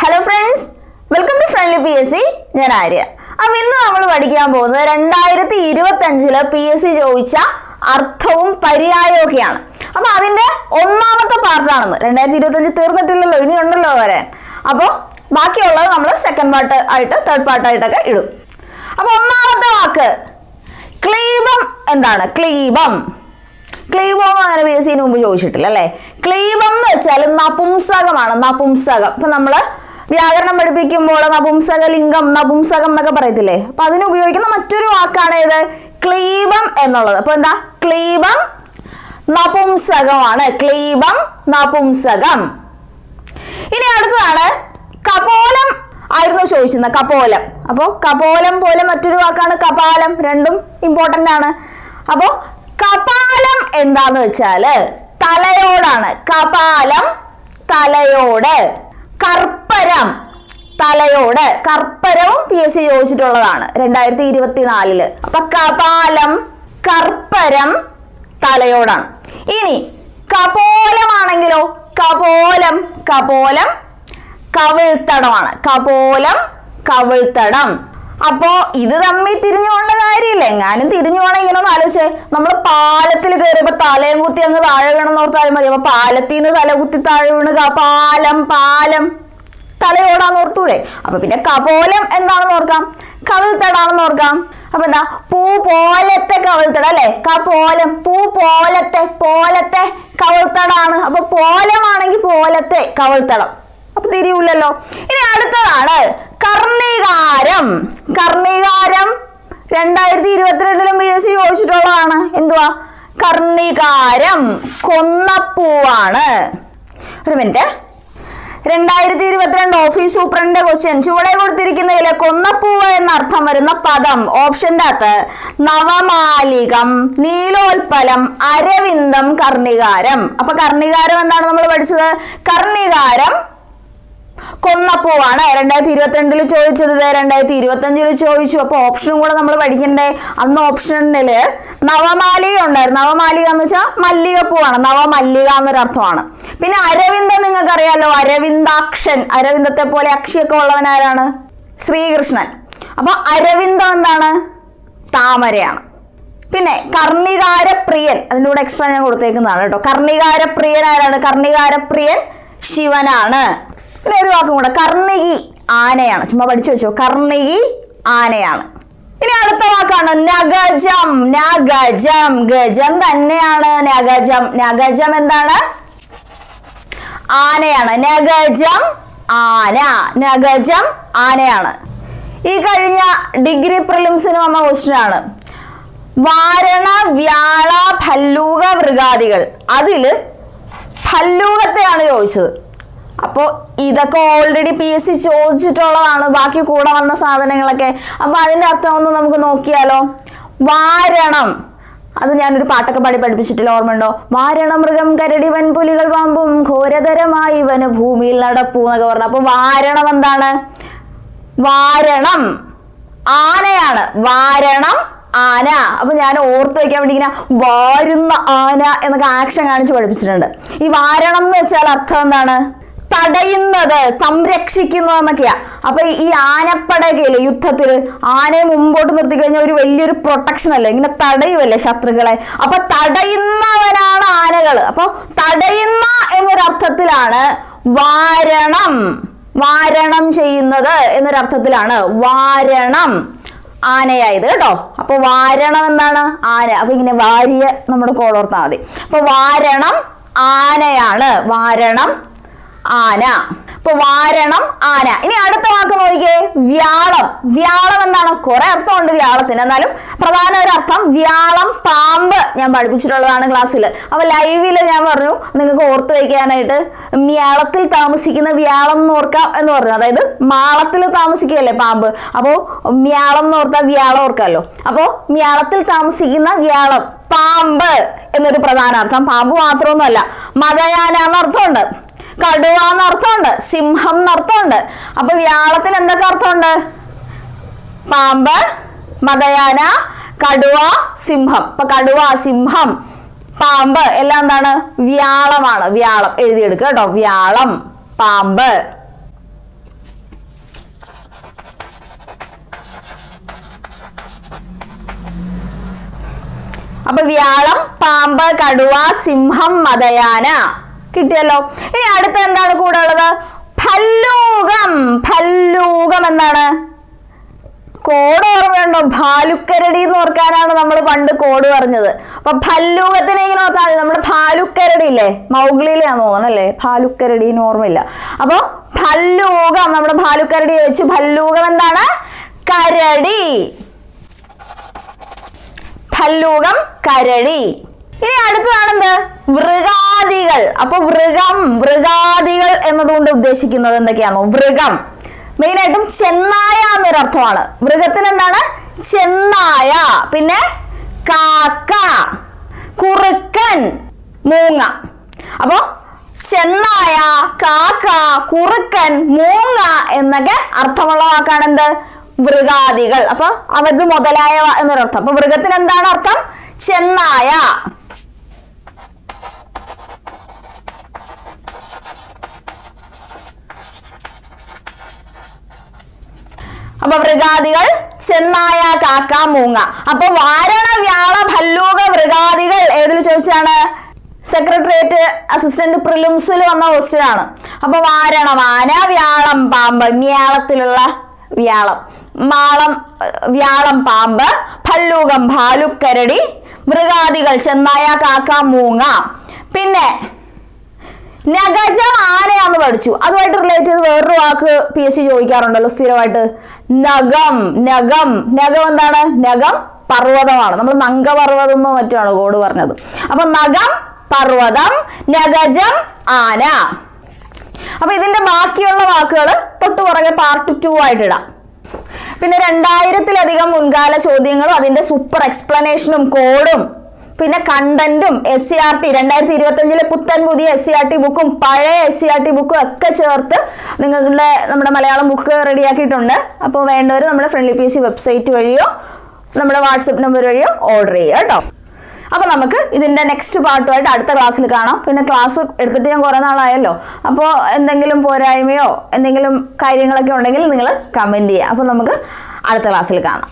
Hello friends welcome to friendly P S C ഞാൻ ആര്യ. അപ്പം ഇന്ന് നമ്മൾ പഠിക്കാൻ പോകുന്നത് രണ്ടായിരത്തി ഇരുപത്തി അഞ്ചിൽ പി എസ് സി ചോദിച്ച അർത്ഥവും പര്യായവും ഒക്കെയാണ് അപ്പൊ അതിന്റെ ഒന്നാമത്തെ പാർട്ടാണെന്ന്. രണ്ടായിരത്തി ഇരുപത്തി അഞ്ച് തീർന്നിട്ടില്ലല്ലോ ഇനി ഉണ്ടല്ലോ വരാൻ അപ്പോൾ ബാക്കിയുള്ളത് നമ്മൾ സെക്കൻഡ് പാർട്ട് ആയിട്ട് തേർഡ് പാർട്ടായിട്ടൊക്കെ ഇടും. അപ്പൊ ഒന്നാമത്തെ വാക്ക് ക്ലീബം എന്താണ്? ക്ലീബം ക്ലീബം അങ്ങനെ പി എസ് സിന് മുമ്പ് ചോദിച്ചിട്ടില്ല അല്ലേ? ക്ലീബം എന്ന് വെച്ചാൽ നപുംസകമാണ് നപുംസകം. ഇപ്പൊ നമ്മൾ വ്യാകരണം പഠിപ്പിക്കുമ്പോൾ നപുംസക ലിംഗം നപുംസകം എന്നൊക്കെ പറയത്തില്ലേ? അപ്പൊ അതിന് ഉപയോഗിക്കുന്ന മറ്റൊരു വാക്കാണ് ഏത്? ക്ലീബം എന്നുള്ളത്. അപ്പൊ എന്താ? ക്ലീബം നപുംസകമാണ്. ക്ലീബം നപുംസകം. ഇനി അടുത്തതാണ് കപോലം ആയിരുന്നു ചോദിച്ചിരുന്നത് കപോലം. അപ്പോൾ കപോലം പോലെ മറ്റൊരു വാക്കാണ് കപാലം രണ്ടും ഇമ്പോർട്ടന്റ് ആണ്. അപ്പോൾ കപാലം എന്താന്ന് വെച്ചാൽ തലയോടാണ്. കപാലം തലയോട്. കർപ്പരം തലയോട് കർപ്പരവും പി എസ് സി ചോദിച്ചിട്ടുള്ളതാണ് രണ്ടായിരത്തി ഇരുപത്തിനാലിൽ അപ്പൊ കപാലം കർപ്പരം തലയോടാണ്. ഇനി കപോലമാണെങ്കിലോ? കപോലം കപോലം കവിൾത്തടമാണ്. കപോലം കവിൾത്തടം. അപ്പോ ഇത് തമ്മിൽ തിരിഞ്ഞു പോകേണ്ട കാര്യമില്ല. എങ്ങാനും തിരിഞ്ഞു പോകണം ഇങ്ങനെ ഒന്ന് ആലോചിച്ചേ. നമ്മൾ പാലത്തിൽ കയറിയപ്പോ തലയും കുത്തി അങ്ങ് താഴെ വീണെന്ന് ഓർത്താലും മതി. അപ്പൊ പാലത്തിൽ നിന്ന് തല കുത്തി താഴെ വീണ് പാലം പാലം തലയോടാന്ന് ഓർത്തൂടെ? അപ്പൊ പിന്നെ കപോലം എന്താണെന്ന് ഓർക്കാം? കവിൾത്തടാണെന്ന് ഓർക്കാം. അപ്പൊ എന്താ? പൂ പോലത്തെ കവിൾത്തട അല്ലെ? കപോലം. പൂ പോലത്തെ പോലത്തെ കവിൾത്തടാണ് അപ്പൊ പോലമാണെങ്കിൽ പോലത്തെ കവിൾത്തടം അപ്പൊ തിരിയൂലല്ലോ ഇനി അടുത്തതാണ്. കർണികാരം. കർണികാരം രണ്ടായിരത്തി ഇരുപത്തിരണ്ടിലും പി എസ് സി ചോദിച്ചിട്ടുള്ളതാണ്. എന്തുവാ? കർണികാരം കൊന്നപ്പൂവാണ്. ഒരു മിനിറ്റ്. രണ്ടായിരത്തി ഇരുപത്തിരണ്ട് ഓഫീസ് സൂപ്രണ്ടിന്റെ ക്വസ്റ്റ്യൻ ചുവടെ കൊടുത്തിരിക്കുന്നതിലെ കൊന്നപ്പൂവ എന്ന അർത്ഥം വരുന്ന പദം. ഓപ്ഷന്റെ അകത്ത് നവമാലികം നീലോൽപ്പലം അരവിന്ദം കർണികാരം. അപ്പൊ കർണികാരം എന്താണ് നമ്മൾ പഠിച്ചത്? കർണികാരം കൊന്നപ്പൂവാണ്. രണ്ടായിരത്തി ഇരുപത്തിരണ്ടിൽ ചോദിച്ചത് രണ്ടായിരത്തി ഇരുപത്തി അഞ്ചിൽ ചോദിച്ചു. അപ്പൊ ഓപ്ഷനും കൂടെ നമ്മൾ പഠിക്കണ്ടേ? അന്ന് ഓപ്ഷനിൽ നവമാലിക ഉണ്ടായിരുന്നു. നവമാലിക എന്ന് വെച്ചാൽ മല്ലികപ്പൂവാണ്. നവമല്ലിക എന്നൊരു അർത്ഥമാണ് പിന്നെ അരവിന്ദൻ നിങ്ങൾക്ക് അറിയാലോ അരവിന്ദാക്ഷൻ. അരവിന്ദത്തെ പോലെ അക്ഷിയൊക്കെ ഉള്ളവൻ ആരാണ്? ശ്രീകൃഷ്ണൻ. അപ്പൊ അരവിന്ദ എന്താണ്? താമരയാണ്. പിന്നെ കർണികാരപ്രിയൻ അതിന്റെ കൂടെ എക്സ്ട്രാ ഞാൻ കൊടുത്തേക്കുന്നതാണ് കേട്ടോ. കർണികാരപ്രിയൻ ആരാണ്? കർണികാരപ്രിയൻ ശിവനാണ്. പിന്നെ ഒരു വാക്കും കൂടെ കർണികി ആനയാണ്. ചുമ്മാ പഠിച്ചു വെച്ചോ കർണികി ആനയാണ്. ഇനി അടുത്ത വാക്കാണ് നഗജം. നഗജം ഗജം തന്നെയാണ്. നഗജം നഗജം എന്താണ്? ആനയാണ്. നഗജം ആന. നഗജം ആനയാണ്. ഈ കഴിഞ്ഞ ഡിഗ്രി പ്രിലിംസിന് വന്ന ക്വസ്റ്റ്യൻ ആണ്. വാരണ വ്യാള ഭല്ലൂക മൃഗാദികൾ. അതിൽ ഭല്ലൂകത്തെയാണ് ചോദിച്ചത്. അപ്പോൾ ഇതൊക്കെ ഓൾറെഡി പി എസ് സി ചോദിച്ചിട്ടുള്ളതാണ്. ബാക്കി കൂടെ വന്ന സാധനങ്ങളൊക്കെ. അപ്പോൾ അതിന്റെ അർത്ഥം ഒന്ന് നമുക്ക് നോക്കിയാലോ. വാരണം. അത് ഞാനൊരു പാട്ടൊക്കെ പാടി പഠിപ്പിച്ചിട്ടില്ല ഓർമ്മയുണ്ടോ? വാരണ മൃഗം കരടി വൻപുലികൾ പാമ്പും ഘോരതരമായി വന് ഭൂമിയിൽ നടപ്പൂ എന്നൊക്കെ പറഞ്ഞു. അപ്പൊ വാരണം എന്താണ്? വാരണം. ആനയാണ്. വാരണം ആന. അപ്പൊ ഞാൻ ഓർത്ത് വെക്കാൻ വേണ്ടി ഇങ്ങനെ വാരുന്ന ആന എന്നൊക്കെ ആക്ഷൻ കാണിച്ച് പഠിപ്പിച്ചിട്ടുണ്ട്. ഈ വാരണം എന്ന് വെച്ചാൽ അർത്ഥം എന്താണ്? തടയുന്നത് സംരക്ഷിക്കുന്നത് എന്നൊക്കെയാ അപ്പൊ ഈ ആനപ്പടകയിൽ യുദ്ധത്തിൽ ആനയെ മുമ്പോട്ട് നിർത്തി കഴിഞ്ഞാൽ ഒരു വലിയൊരു പ്രൊട്ടക്ഷൻ അല്ലേ? ഇങ്ങനെ തടയുമല്ലേ ശത്രുക്കളെ? അപ്പൊ തടയുന്നവനാണ് ആനകൾ അപ്പൊ തടയുന്ന എന്നൊരർത്ഥത്തിലാണ് വാരണം. വാരണം ചെയ്യുന്നത് എന്നൊരർത്ഥത്തിലാണ് വാരണം ആനയായത് കേട്ടോ. അപ്പൊ വാരണം എന്താണ്? ആന. അപ്പൊ ഇങ്ങനെ വാരിയ നമ്മുടെ കോളോർത്താൽ മതി. അപ്പൊ വാരണം ആനയാണ്. വാരണം ആന. അപ്പൊ വാരണം ആന. ഇനി അടുത്ത വാക്ക് നോക്കിയേ വ്യാളം. വ്യാളം എന്താണ്? കുറെ അർത്ഥമുണ്ട് വ്യാളത്തിന്. എന്നാലും പ്രധാന ഒരു അർത്ഥം വ്യാളം പാമ്പ് ഞാൻ പഠിപ്പിച്ചിട്ടുള്ളതാണ് ക്ലാസ്സിൽ. അപ്പൊ ലൈവിൽ ഞാൻ പറഞ്ഞു നിങ്ങൾക്ക് ഓർത്ത് വയ്ക്കാനായിട്ട് മ്യാളത്തിൽ താമസിക്കുന്ന വ്യാളം എന്ന് ഓർക്കാം എന്ന് പറഞ്ഞു. അതായത് മാളത്തിൽ താമസിക്കുകയല്ലേ പാമ്പ്? അപ്പോൾ മ്യാളം എന്ന് ഓർത്താൽ വ്യാളം ഓർക്കാമല്ലോ അപ്പോൾ മ്യാളത്തിൽ താമസിക്കുന്ന വ്യാളം പാമ്പ് എന്നൊരു പ്രധാന അർത്ഥം. പാമ്പ് മാത്രമൊന്നുമല്ല മതയാന എന്നർത്ഥമുണ്ട് കടുവ എന്നർത്ഥമുണ്ട് സിംഹം എന്നർത്ഥമുണ്ട് അപ്പൊ വ്യാളത്തിൽ എന്തൊക്കെ അർത്ഥമുണ്ട്? പാമ്പ് മതയാന കടുവ സിംഹം. അപ്പൊ കടുവ സിംഹം പാമ്പ് എല്ലാം എന്താണ്? വ്യാളമാണ്. വ്യാളം. എഴുതിയെടുക്കുക കേട്ടോ. വ്യാളം പാമ്പ്. അപ്പൊ വ്യാളം പാമ്പ് കടുവ സിംഹം മതയാന. കിട്ടിയല്ലോ. ഇനി അടുത്ത എന്താണ് കൂടെ ഉള്ളത്? ഭല്ലൂകം ഭല്ലൂകം എന്താണ് കോഡ് ഓർമ്മയുണ്ടോ? ഭാലുക്കരടി എന്ന് ഓർക്കാനാണ് നമ്മൾ പണ്ട് കോഡ് പറഞ്ഞത്. അപ്പൊ ഭല്ലൂകത്തിനെ ഇങ്ങനെ ഓർത്താൽ നമ്മുടെ ഭാലുക്കരടി ഇല്ലേ? മൗഗ്ലിയിലാന്ന് തോന്നണം അല്ലേ? ഭാലുക്കരടിന്ന് ഓർമ്മയില്ല. അപ്പൊ ഭല്ലൂകം നമ്മുടെ ഭാലുക്കരടി വെച്ച് ഭല്ലൂകം എന്താണ്? കരടി. ഭല്ലൂകം കരടി. ഇനി അടുത്തതാണെന്ത്? വൃഗാദികൾ അപ്പൊ വൃഗം വൃഗാദികൾ എന്നതുകൊണ്ട് ഉദ്ദേശിക്കുന്നത് എന്തൊക്കെയാണോ വൃഗം. മെയിനായിട്ടും ചെന്നായ എന്നൊരർത്ഥമാണ്. വൃഗത്തിന് എന്താണ് ചെന്നായ. പിന്നെ കാക്ക കുറുക്കൻ മൂങ്ങ. അപ്പൊ ചെന്നായ കാക്ക കുറുക്കൻ മൂങ്ങ എന്നൊക്കെ അർത്ഥമുള്ള വാക്കാണ് എന്ത് വൃഗാദികൾ. അപ്പൊ അവത് മുതലായ എന്നൊരർത്ഥം. അപ്പൊ മൃഗത്തിന് എന്താണ് അർത്ഥം? ചെന്നായ. അപ്പൊ മൃഗാദികൾ ചെന്നായ കാക്ക മൂങ്ങ. അപ്പൊ വാരണ വ്യാള ഭല്ലൂക വൃഗാദികൾ ഏതിൽ ചോദിച്ചാണ് സെക്രട്ടേറിയറ്റ് അസിസ്റ്റന്റ് പ്രിലിംസിൽ വന്ന ക്വസ്റ്റ്യൻ ആണ്. അപ്പൊ വാരണ വാന വ്യാളം പാമ്പ്. ന്യാളത്തിലുള്ള വ്യാളം. മാളം വ്യാളം പാമ്പ്. ഭല്ലൂകം ഭാലുക്കരടി. മൃഗാദികൾ ചെന്നായ കാക്ക മൂങ്ങ. പിന്നെ നഗജം ആനയാന്ന് പഠിച്ചു. അതുമായിട്ട് റിലേറ്റ് ചെയ്ത് വേറൊരു വാക്ക് പി എസ് സി ചോദിക്കാറുണ്ടല്ലോ സ്ഥിരമായിട്ട്. നഗം നഗം നഗം എന്താണ്? നഗം പർവതമാണ്. നമ്മൾ നങ്കപർവതം എന്നോ മറ്റാണ് കോഡ് പറഞ്ഞത്. അപ്പൊ നഗം പർവതം നഗജം ആന. അപ്പൊ ഇതിന്റെ ബാക്കിയുള്ള വാക്കുകൾ തൊട്ടു പുറകെ പാർട്ട് ടു ആയിട്ടിടാം പിന്നെ രണ്ടായിരത്തിലധികം മുൻകാല ചോദ്യങ്ങളും അതിന്റെ സൂപ്പർ എക്സ്പ്ലനേഷനും കോഡും പിന്നെ കണ്ടന്റും എസ് സി ആർ ടി രണ്ടായിരത്തി ഇരുപത്തി അഞ്ചിലെ പുത്തൻ പുതിയ എസ് സി ആർ ടി ബുക്കും പഴയ എസ് സി ആർ ടി ബുക്കും ഒക്കെ ചേർത്ത് നിങ്ങളുടെ നമ്മുടെ മലയാളം ബുക്ക് റെഡിയാക്കിയിട്ടുണ്ട് അപ്പോൾ വേണ്ടവർ നമ്മുടെ ഫ്രണ്ട്ലി പി സി വെബ്സൈറ്റ് വഴിയോ നമ്മുടെ വാട്സപ്പ് നമ്പർ വഴിയോ ഓർഡർ ചെയ്യുക കേട്ടോ. അപ്പോൾ നമുക്ക് ഇതിന്റെ നെക്സ്റ്റ് പാർട്ടുമായിട്ട് അടുത്ത ക്ലാസ്സിൽ കാണാം. പിന്നെ ക്ലാസ് എടുത്തിട്ട് ഞാൻ കുറേ നാളായല്ലോ. അപ്പോൾ എന്തെങ്കിലും പോരായ്മയോ എന്തെങ്കിലും കാര്യങ്ങളൊക്കെ ഉണ്ടെങ്കിൽ നിങ്ങൾ കമന്റ് ചെയ്യുക. അപ്പോൾ നമുക്ക് അടുത്ത ക്ലാസ്സിൽ കാണാം.